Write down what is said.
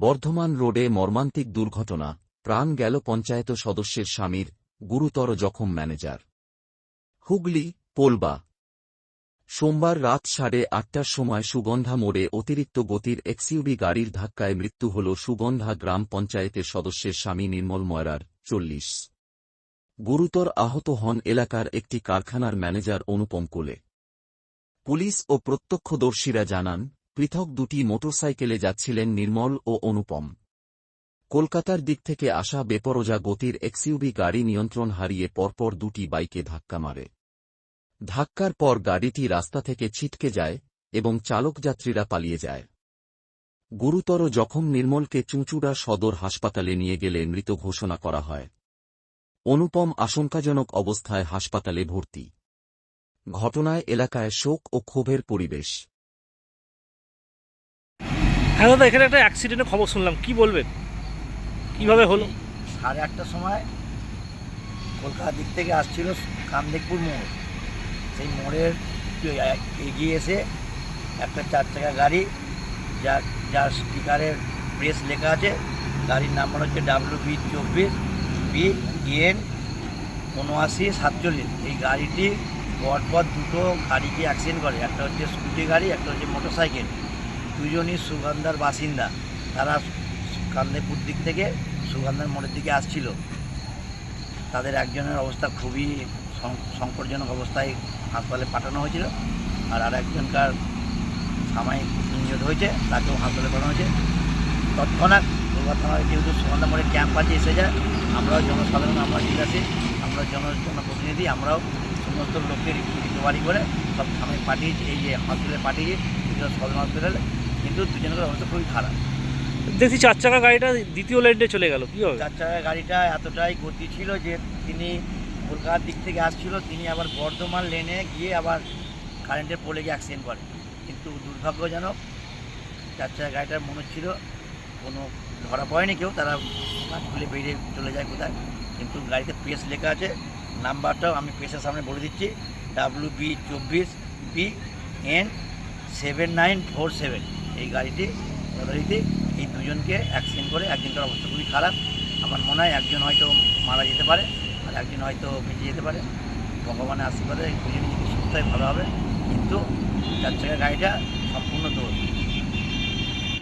বর্ধমান রোডে মর্মান্তিক দুর্ঘটনা, প্রাণ গেল পঞ্চায়েত সদস্যের স্বামীর, গুরুতর জখম ম্যানেজার। হুগলি পোলবা সোমবার রাত সাড়ে আটটার সময় সুগন্ধা মোড়ে অতিরিক্ত গতির এক্সইউবি গাড়ির ধাক্কায় মৃত্যু হল সুগন্ধা গ্রাম পঞ্চায়েতের সদস্যের স্বামী নির্মল ময়রার, চল্লিশ। গুরুতর আহত হন এলাকার একটি কারখানার ম্যানেজার অনুপম কোলে। পুলিশ ও প্রত্যক্ষদর্শীরা জানান পৃথক দুটি মোটরসাইকেলে যাচ্ছিলেন নির্মল ও অনুপম। কলকাতার দিক থেকে আসা বেপরোজা গতির এক্সইউবি গাড়ি নিয়ন্ত্রণ হারিয়ে পরপর দুটি বাইকে ধাক্কা মারে। ধাক্কার পর গাড়িটি রাস্তা থেকে ছিটকে যায় এবং চালক যাত্রীরা পালিয়ে যায়। গুরুতর জখম নির্মলকে চুঁচুড়া সদর হাসপাতালে নিয়ে গেলে মৃত ঘোষণা করা হয়। অনুপম আশঙ্কাজনক অবস্থায় হাসপাতালে ভর্তি। ঘটনায় এলাকায় শোক ও ক্ষোভের পরিবেশ। হ্যাঁ দাদা, এখানে একটা অ্যাক্সিডেন্টের খবর শুনলাম। কি বলবেন? কীভাবে হলো? সাড়ে আটটার সময় কলকাতার দিক থেকে আসছিল কামদেকপুর মোড়। সেই মোড়ের এগিয়ে এসে একটা চার চাকা গাড়ি, যার যার স্পিকারের প্রেস লেখা আছে, গাড়ির নাম্বার হচ্ছে ডাব্লিউ বি চব্বিশ, বি এন উনআশি সাতচল্লিশ। এই গাড়িটি পরপর দুটো গাড়িকে অ্যাক্সিডেন্ট করে। একটা হচ্ছে স্কুটি গাড়ি, একটা হচ্ছে মোটর সাইকেল দুজনই সুগন্ধার বাসিন্দা। তারা কান্দেপুর দিক থেকে সুগন্ধার মোড়ের দিকে আসছিল। তাদের একজনের অবস্থা খুবই সংকটজনক অবস্থায় হাসপাতালে পাঠানো হয়েছিল আর আর একজনকার সাময়িক ইঞ্জুর হয়েছে, তাকেও হাসপাতালে পাঠানো হয়েছে। তৎক্ষণাৎ থানায় যেহেতু সুগন্ধা মোড়ে ক্যাম্প আছে, এসে যায়। আমরাও জনসাধারণ, আমরা ঠিক আছি। আমরা জন, জনপ্রতিনিধি, আমরাও সমস্ত লোককে রিকভারি করে সব থানায় পাঠিয়েছি, এই যে হসপিটালে পাঠিয়েছি সদর হসপিটালে কিন্তু দুজনের অবস্থা খুবই খারাপ। দেখছি চার চাকা গাড়িটা দ্বিতীয় লাইনে চলে গেল কি হবে? চার চাকা গাড়িটা এতটাই গতি ছিল যে তিনি কলকাতার দিক থেকে আসছিল তিনি আবার বর্ধমান লেনে গিয়ে আবার কারেন্টের পোলে গিয়ে অ্যাক্সিডেন্ট করে। কিন্তু দুর্ভাগ্যজনক চার চাকা গাড়িটার মনে হচ্ছিল কোনো ধরা পড়েনি কেউ তারা খুলে বেরিয়ে চলে যায় কোথায়। কিন্তু গাড়িতে পেস লেখা আছে নাম্বারটাও আমি পেসের সামনে বলে দিচ্ছি ডাব্লিউ বি চব্বিশ B N seven nine four seven এই গাড়িটি লরিতে এই দুজনকে অ্যাক্সিডেন্ট করে একজনকার অবস্থা খুবই খারাপ। আমার মনে হয় একজন হয়তো মারা যেতে পারে আর একজন হয়তো বেঁচে যেতে পারে। ভগবানের আশীর্বাদে দুজনই যদি সুস্থ ভালো হবে। কিন্তু চার চাকা গাড়িটা সম্পূর্ণ দোষ।